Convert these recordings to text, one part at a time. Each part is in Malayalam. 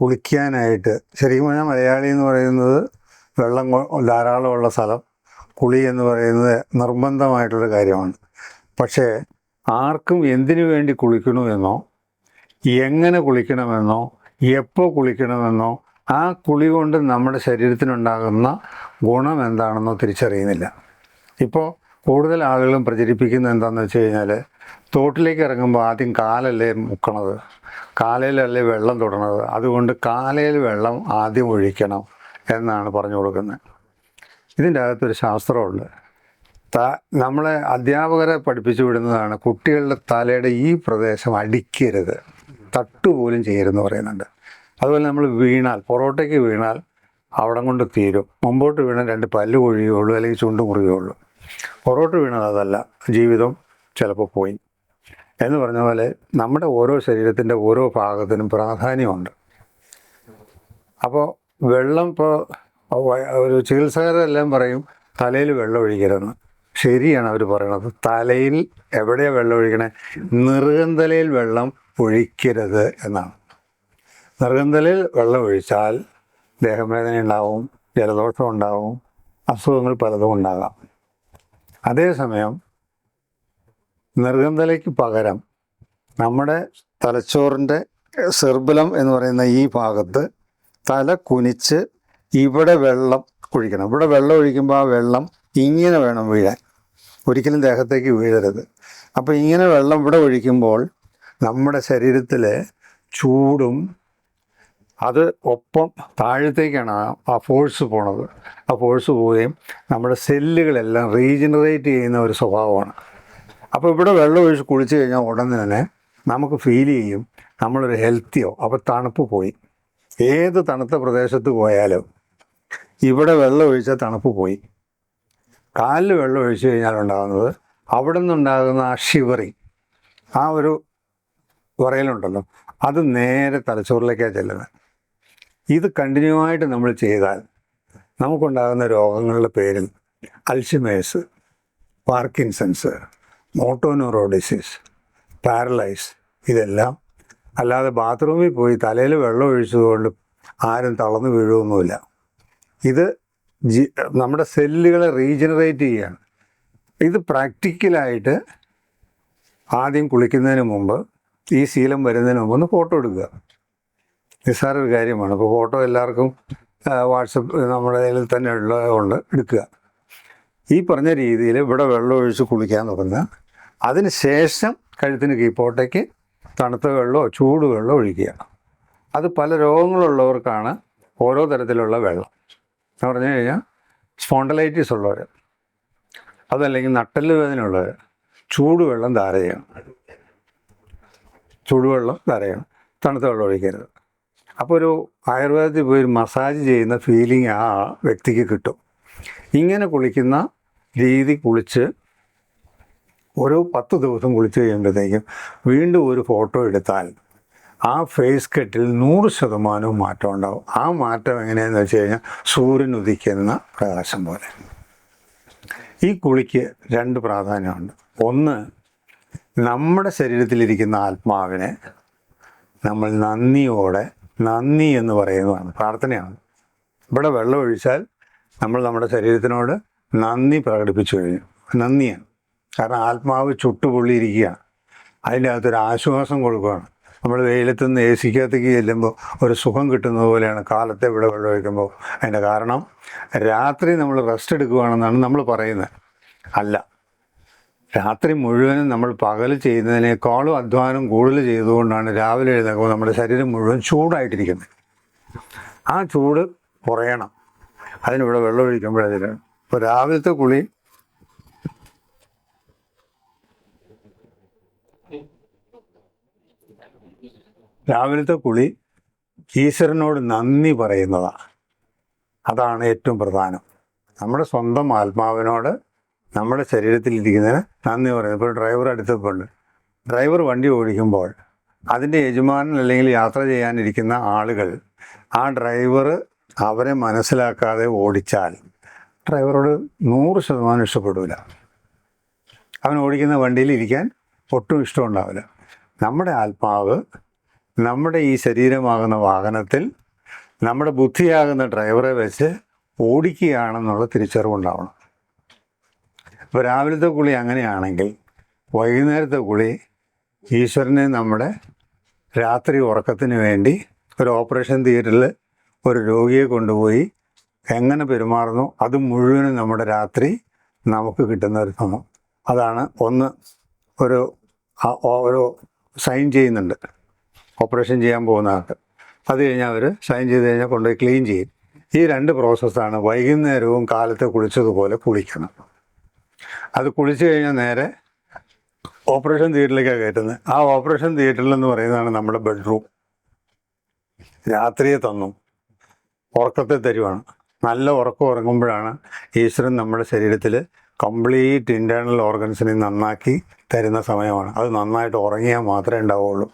കുളിക്കാനായിട്ട്. ശരിക്കും പറഞ്ഞാൽ മലയാളി എന്ന് പറയുന്നത് വെള്ളം ധാരാളമുള്ള സ്ഥലം. കുളി എന്ന് പറയുന്നത് നിർബന്ധമായിട്ടുള്ള കാര്യമാണ്. പക്ഷേ ആർക്കും എന്തിനു വേണ്ടി കുളിക്കണമെന്നോ എങ്ങനെ കുളിക്കണമെന്നോ എപ്പോൾ കുളിക്കണമെന്നോ ആ കുളി കൊണ്ട് നമ്മുടെ ശരീരത്തിനുണ്ടാകുന്ന ഗുണം എന്താണെന്നോ തിരിച്ചറിയുന്നില്ല. ഇപ്പോൾ കൂടുതൽ ആളുകളും പ്രചരിപ്പിക്കുന്നത് എന്താണെന്ന് വെച്ച് കഴിഞ്ഞാൽ തോട്ടിലേക്ക് ഇറങ്ങുമ്പോൾ ആദ്യം കാലല്ലേ മുക്കണത്? കാലയിലല്ലേ വെള്ളം തൊടണത്? അതുകൊണ്ട് കാലയിൽ വെള്ളം ആദ്യം ഒഴിക്കണം എന്നാണ് പറഞ്ഞു കൊടുക്കുന്നത്. ഇതിന്റെ അകത്തൊരു ശാസ്ത്രമുണ്ട്. ത നമ്മളെ അധ്യാപകരെ പഠിപ്പിച്ചു വിടുന്നതാണ് കുട്ടികളുടെ തലയുടെ ഈ പ്രദേശം അടിക്കരുത്. തട്ടുപോലും ചെയ്യരുതെന്ന് പറയുന്നുണ്ട്. അതുപോലെ നമ്മൾ വീണാൽ പൊറോട്ടയ്ക്ക് വീണാൽ അവിടം കൊണ്ട് തീരും. മുമ്പോട്ട് വീണാൽ രണ്ട് പല്ല് കൊഴിയുള്ളൂ അല്ലെങ്കിൽ ചുണ്ട് മുറിയുള്ളൂ പൊറോട്ട വീണത് അതല്ല ജീവിതം ചിലപ്പോൾ പോയി. എന്ന് പറഞ്ഞ പോലെ നമ്മുടെ ഓരോ ശരീരത്തിന്റെ ഓരോ ഭാഗത്തിനും പ്രാധാന്യമുണ്ട്. അപ്പോൾ വെള്ളം ഇപ്പോൾ ഒരു ചികിത്സകരെല്ലാം പറയും തലയിൽ വെള്ളം ഒഴിക്കരുതെന്ന്. ശരിയാണ് അവർ പറയണത്. തലയിൽ എവിടെയാണ് വെള്ളം ഒഴിക്കണേ? നിറുകന്തലയിൽ വെള്ളം ഒഴിക്കരുത് എന്നാണ്. നിറുകന്തലയിൽ വെള്ളം ഒഴിച്ചാൽ ദേഹവേദന ഉണ്ടാവും ജലദോഷം ഉണ്ടാവും അസുഖങ്ങൾ പലതും ഉണ്ടാകാം. അതേസമയം നെറുകന്തലയ്ക്ക് പകരം നമ്മുടെ തലച്ചോറിന്റെ സെർബലം എന്ന് പറയുന്ന ഈ ഭാഗത്ത് തല കുനിച്ച് ഇവിടെ വെള്ളം ഒഴിക്കണം. ഇവിടെ വെള്ളം ഒഴിക്കുമ്പോൾ ആ വെള്ളം ഇങ്ങനെ വേണം വീഴാൻ. ഒരിക്കലും ദേഹത്തേക്ക് വീഴരുത്. അപ്പോൾ ഇങ്ങനെ വെള്ളം ഇവിടെ ഒഴിക്കുമ്പോൾ നമ്മുടെ ശരീരത്തിൽ ചൂടും അത് ഒപ്പം താഴത്തേക്കാണ് ആ ഫോഴ്സ് പോണത്. ആ ഫോഴ്സ് പോവുകയും നമ്മുടെ സെല്ലുകളെല്ലാം റീജനറേറ്റ് ചെയ്യുന്ന ഒരു സ്വഭാവമാണ്. അപ്പോൾ ഇവിടെ വെള്ളം ഒഴിച്ച് കുളിച്ച് കഴിഞ്ഞാൽ ഉടൻ തന്നെ നമുക്ക് ഫീൽ ചെയ്യും നമ്മളൊരു ഹെൽത്തിയോ അപ്പോൾ തണുപ്പ് പോയി. ഏത് തണുത്ത പ്രദേശത്ത് പോയാലും ഇവിടെ വെള്ളം ഒഴിച്ചാൽ തണുപ്പ് പോയി. കാലിൽ വെള്ളം ഒഴിച്ചു കഴിഞ്ഞാൽ ഉണ്ടാകുന്നത് അവിടെ നിന്നുണ്ടാകുന്ന ആ ഷിവറിങ് ആ ഒരു പറയലുണ്ടല്ലോ അത് നേരെ തലച്ചോറിലേക്കാണ് ചെല്ലുന്നത് ഇത് കണ്ടിന്യൂ ആയിട്ട് നമ്മൾ ചെയ്താൽ നമുക്കുണ്ടാകുന്ന രോഗങ്ങളുടെ പേരിൽ Alzheimer's Parkinson's motor neuron disease paralyse ഇതെല്ലാം. അല്ലാതെ ബാത്റൂമിൽ പോയി തലയിൽ വെള്ളം ഒഴിച്ചതുകൊണ്ട് ആരും തളർന്നു വീഴുമൊന്നുമില്ല ഇത് ജി നമ്മുടെ സെല്ലുകളെ റീജനറേറ്റ് ചെയ്യുകയാണ് ഇത് പ്രാക്ടിക്കലായിട്ട് ആദ്യം കുളിക്കുന്നതിന് മുമ്പ് ഈ ശീലം വരുന്നതിന് മുമ്പ് ഒന്ന് ഫോട്ടോ എടുക്കുക. നിസ്സാര ഒരു കാര്യമാണ്. ഇപ്പോൾ ഫോട്ടോ എല്ലാവർക്കും വാട്സപ്പ് നമ്മുടെ കയ്യിൽ തന്നെ ഉള്ളതുകൊണ്ട് എടുക്കുക. ഈ പറഞ്ഞ രീതിയിൽ ഇവിടെ വെള്ളം ഒഴിച്ച് കുളിക്കാൻ തുടങ്ങുക അതിന് ശേഷം കഴുത്തിന് കീപ്പോട്ടേക്ക് തണുത്ത വെള്ളമോ ചൂട് വെള്ളമോ ഒഴിക്കുക. അത് പല രോഗങ്ങളുള്ളവർക്കാണ് ഓരോ തരത്തിലുള്ള വെള്ളം. എന്ന് പറഞ്ഞു കഴിഞ്ഞാൽ സ്പോണ്ടലൈറ്റിസ് ഉള്ളവർ അതല്ലെങ്കിൽ നട്ടൽ വേദന ഉള്ളവർ ചൂടുവെള്ളം ധാര ചൂടുവെള്ളം ധാര തണുത്ത വെള്ളം ഒഴിക്കരുത്. അപ്പോൾ ഒരു ആയുർവേദത്തിൽ പോയി മസാജ് ചെയ്യുന്ന ഫീലിംഗ് ആ വ്യക്തിക്ക് കിട്ടും. ഇങ്ങനെ കുളിക്കുന്ന രീതി കുളിച്ച് ഓരോ പത്ത് ദിവസം കുളിച്ച് കഴിയുമ്പോഴത്തേക്കും വീണ്ടും ഒരു ഫോട്ടോ എടുത്താൽ ആ ഫേസ് കെട്ടിൽ നൂറ് ശതമാനവും മാറ്റം ഉണ്ടാവും. ആ മാറ്റം എങ്ങനെയാണെന്ന് വെച്ച് കഴിഞ്ഞാൽ സൂര്യൻ ഉദിക്കുന്ന പ്രകാശം പോലെ. ഈ കുളിക്ക് രണ്ട് പ്രാധാന്യമുണ്ട്. ഒന്ന് നമ്മുടെ ശരീരത്തിലിരിക്കുന്ന ആത്മാവിനെ നമ്മൾ നന്ദിയോടെ നന്ദി എന്ന് പറയുന്നതാണ് പ്രാർത്ഥനയാണ്. ഇവിടെ വെള്ളം ഒഴിച്ചാൽ നമ്മൾ നമ്മുടെ ശരീരത്തിനോട് നന്ദി പ്രകടിപ്പിച്ചു കഴിഞ്ഞു. നന്ദിയാണ്. കാരണം ആത്മാവ് ചുട്ടുപൊള്ളിയിരിക്കുകയാണ്. അതിന്റെ അകത്തൊരു ആശ്വാസം കൊടുക്കുകയാണ്. നമ്മൾ വെയിലത്ത് നിന്ന് എ സിക്കകത്തേക്ക് ചെല്ലുമ്പോൾ ഒരു സുഖം കിട്ടുന്നത് പോലെയാണ് കാലത്തെ ഇവിടെ വെള്ളം ഒഴിക്കുമ്പോൾ. അതിന്റെ കാരണം രാത്രി നമ്മൾ റെസ്റ്റ് എടുക്കുകയാണെന്നാണ് നമ്മൾ പറയുന്നത്. അല്ല രാത്രി മുഴുവനും നമ്മൾ പകൽ ചെയ്യുന്നതിനേക്കാളും അധ്വാനം കൂടുതൽ ചെയ്തുകൊണ്ടാണ് രാവിലെ എഴുന്നേൽക്കുമ്പോൾ നമ്മുടെ ശരീരം മുഴുവൻ ചൂടായിട്ടിരിക്കുന്നത്. ആ ചൂട് കുറയണം. അതിനിവിടെ വെള്ളം ഇപ്പോൾ രാവിലത്തെ കുളി. രാവിലത്തെ കുളി ഈശ്വരനോട് നന്ദി പറയുന്നതാണ് അതാണ് ഏറ്റവും പ്രധാനം. നമ്മുടെ സ്വന്തം ആത്മാവിനോട് നമ്മുടെ ശരീരത്തിലിരിക്കുന്നതിന് നന്ദി പറയുന്നത് ഇപ്പോൾ ഡ്രൈവർ അടുത്തപ്പോണ്ട് ഡ്രൈവർ വണ്ടി ഓടിക്കുമ്പോൾ അതിന്റെ യജമാനൻ അല്ലെങ്കിൽ യാത്ര ചെയ്യാനിരിക്കുന്ന ആളുകൾ ആ ഡ്രൈവർ അവരെ മനസ്സിലാക്കാതെ ഓടിച്ചാൽ ഡ്രൈവറോട് നൂറ് ശതമാനം ഇഷ്ടപ്പെടില്ല അവൻ ഓടിക്കുന്ന വണ്ടിയിൽ ഇരിക്കാൻ ഒട്ടും ഇഷ്ടമുണ്ടാവില്ല. നമ്മുടെ ആത്മാവ് നമ്മുടെ ഈ ശരീരമാകുന്ന വാഹനത്തിൽ നമ്മുടെ ബുദ്ധിയാകുന്ന ഡ്രൈവറെ വെച്ച് ഓടിക്കുകയാണെന്നുള്ള തിരിച്ചറിവുണ്ടാവണം. ഇപ്പോൾ രാവിലത്തെ കുളി അങ്ങനെയാണെങ്കിൽ വൈകുന്നേരത്തെ കുളി ഈശ്വരനെ നമ്മുടെ രാത്രി ഉറക്കത്തിന് വേണ്ടി ഒരു ഓപ്പറേഷൻ തിയേറ്ററിൽ ഒരു രോഗിയെ കൊണ്ടുപോയി എങ്ങനെ പെരുമാറുന്നു? അത് മുഴുവനും നമ്മുടെ രാത്രി നമുക്ക് കിട്ടുന്ന ഒരു സമയം അതാണ് ഒന്ന് ഒരു ഒരു സൈൻ ചെയ്യുന്നുണ്ട്. ഓപ്പറേഷൻ ചെയ്യാൻ പോകുന്ന ആൾക്ക്. അത് കഴിഞ്ഞാൽ അവർ സൈൻ ചെയ്ത് കഴിഞ്ഞാൽ കൊണ്ടുപോയി ക്ലീൻ ചെയ്യും. ഈ രണ്ട് പ്രോസസ്സാണ് വൈകുന്നേരവും കാലത്ത് കുളിച്ചതുപോലെ കുളിക്കണം. അത് കുളിച്ചു കഴിഞ്ഞാൽ നേരെ ഓപ്പറേഷൻ തിയേറ്ററിലേക്കാണ് കയറ്റുന്നത് ആ ഓപ്പറേഷൻ തിയേറ്ററിൽ എന്ന് പറയുന്നതാണ് നമ്മുടെ ബെഡ്റൂം. രാത്രിയെ തന്നു. ഉറക്കത്തെ തരുവാണ്. നല്ല ഉറക്കം ഉറങ്ങുമ്പോഴാണ് ഈശ്വരൻ നമ്മുടെ ശരീരത്തിൽ കംപ്ലീറ്റ് ഇന്റേർണൽ ഓർഗൻസിനെ നന്നാക്കി തരുന്ന സമയമാണ്. അത് നന്നായിട്ട് ഉറങ്ങിയാൽ മാത്രമേ ഉണ്ടാവുകയുള്ളൂ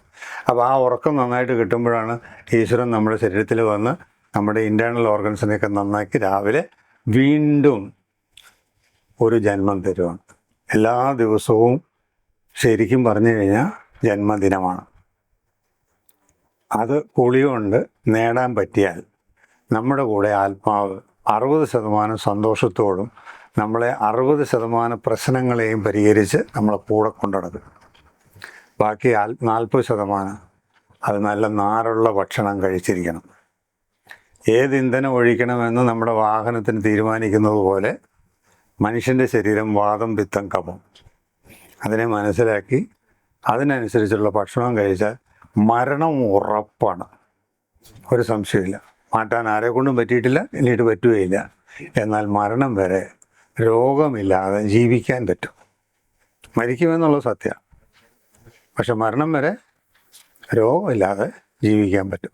അപ്പോൾ ആ ഉറക്കം നന്നായിട്ട് കിട്ടുമ്പോഴാണ് ഈശ്വരൻ നമ്മുടെ ശരീരത്തിൽ വന്ന് നമ്മുടെ ഇന്റേർണൽ ഓർഗൻസിനെയൊക്കെ നന്നാക്കി രാവിലെ വീണ്ടും ഒരു ജന്മം തരുവാണ്. എല്ലാ ദിവസവും ശരിക്കും പറഞ്ഞു കഴിഞ്ഞാൽ ജന്മദിനമാണ്. അത് കുളിയുണ്ട് നേടാൻ പറ്റിയാൽ. നമ്മുടെ കൂടെ ആത്മാവ് അറുപത് ശതമാനം സന്തോഷത്തോടും നമ്മളെ അറുപത് ശതമാനം പ്രശ്നങ്ങളെയും പരിഹരിച്ച് നമ്മളെ കൂടെ കൊണ്ടുനടക്കും. ബാക്കി ആൽ നാൽപ്പത് ശതമാനം അത് നല്ല നാരുള്ള ഭക്ഷണം കഴിച്ചിരിക്കണം. ഏത് ഇന്ധനം ഒഴിക്കണമെന്ന് നമ്മുടെ വാഹനത്തിന് തീരുമാനിക്കുന്നത് പോലെ മനുഷ്യന്റെ ശരീരം വാദം പിത്തം കപം. അതിനെ മനസ്സിലാക്കി അതിനനുസരിച്ചുള്ള ഭക്ഷണം കഴിച്ചാൽ മരണം ഉറപ്പാണ്. ഒരു സംശയമില്ല മാറ്റാൻ ആരെ കൊണ്ടും പറ്റിയിട്ടില്ല. പിന്നീട് പറ്റുകയില്ല. എന്നാൽ മരണം വരെ രോഗമില്ലാതെ ജീവിക്കാൻ പറ്റും. മരിക്കുമെന്നുള്ള സത്യം. പക്ഷെ മരണം വരെ രോഗമില്ലാതെ ജീവിക്കാൻ പറ്റും.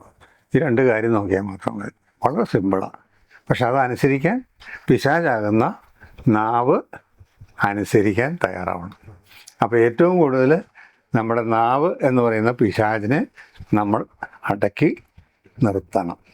ഈ രണ്ട് കാര്യം നോക്കിയാൽ മാത്രം മതി. വളരെ സിമ്പിളാണ് പക്ഷെ അതനുസരിക്കാൻ പിശാചാകുന്ന നാവ് അനുസരിക്കാൻ തയ്യാറാവണം. അപ്പോൾ ഏറ്റവും കൂടുതൽ നമ്മുടെ നാവ് എന്ന് പറയുന്ന പിശാചിനെ നമ്മൾ അടക്കി നിർത്തണം.